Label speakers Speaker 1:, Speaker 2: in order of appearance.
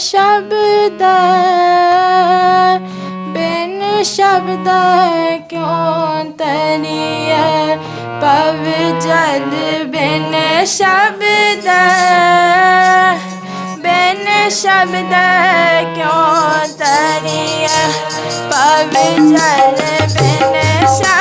Speaker 1: ਸ਼ਬਦ ਬਿਨ ਸ਼ਬਦ ਕਿਉਂ ਤਰੀਏ ਪਵ ਜਲ ਬਿਨ ਸ਼ਬਦ ਬਿਨ ਸ਼ਬਦ ਕਿਉਂ ਤਰੀਏ ਪਵ ਜਲ ਬਿਨ ਸ਼ਬਦ